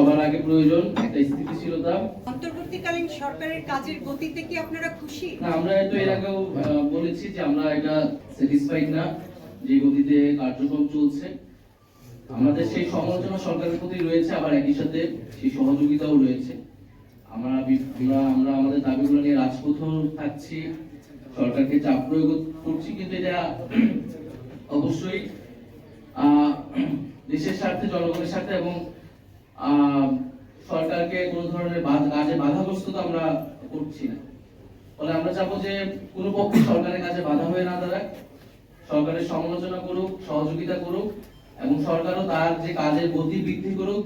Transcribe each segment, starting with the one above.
সবার আগে প্রয়োজন একটা স্থিতিশীলতা। অন্তর্বর্তীকালীন সরকারের কাজের গতিতে কি আপনারা খুশি? না আমরা তো এর আগেও বলেছি যে আমরা এটা স্যাটিসফাইড না যে গতিতে কার্যক্রম চলছে। আমাদের সেই সমালোচনা সরকারের প্রতি রয়েছে আবার একই সাথে সেই সহযোগিতাও রয়েছে। আমরা আমরা আমাদের দাবিগুলো নিয়ে রাজপথেও থাকছি সরকারকে চাপ প্রয়োগ করছি কিন্তু এটা অবশ্যই আহ, দেশের স্বার্থে জনগণের স্বার্থে এবং ধরনের কাজে বাধাগ্রস্ততা আমরা করছি না। ফলে আমরা চাবো যে কোনো পক্ষে সরকারের কাছে বাধা হয়ে না দাঁড়ায় সরকারের সমালোচনা করুক, সহযোগিতা করুক, এবং সরকারও তার যে কাজের গতি বৃদ্ধি করুক,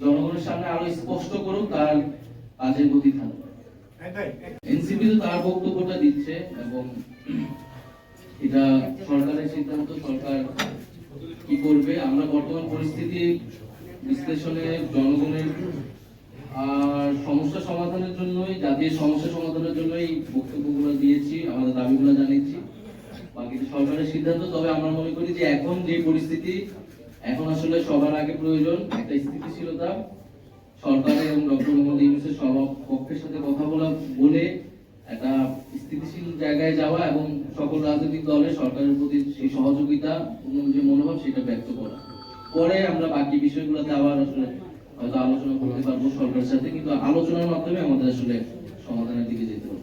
জনগণের সামনে আরও স্পষ্ট করুক, তার কাজের গতি থাকুক। এনসিপি তো তার বক্তব্যটা দিচ্ছে, এবং এটা সরকারের সিদ্ধান্ত, সরকার কি করবে? আমরা বর্তমান পরিস্থিতি বিশ্লেষণে জনগণের সমস্যা সমাধানের জন্যই, জাতীয় সমস্যা সমাধানের জন্যই বক্তব্যগুলো দিয়েছি, আমাদের দাবিগুলো জানিয়েছি। বাকি সরকারের সিদ্ধান্ত, তবে আমরা মনে করি যে এখন যে পরিস্থিতি, এখন আসলে সবার আগে প্রয়োজন একটা স্থিতিশীলতা। সরকার এবং ডক্টর মোহাম্মদ ইউনুসের সভাপক্ষের সাথে কথা বলা, বলে একটা স্থিতিশীল জায়গায় যাওয়া এবং সকল রাজনৈতিক দলের সরকারের প্রতি সেই সহযোগিতা যে মনোভাব, সেটা ব্যক্ত করা। পরে আমরা বাকি বিষয়গুলোতে আবার আসলে আলোচনা করতে পারব সরকারের সাথে কিন্তু আলোচনার মাধ্যমে আমাদের আসলে সমাধানের দিকে যেতে হবে।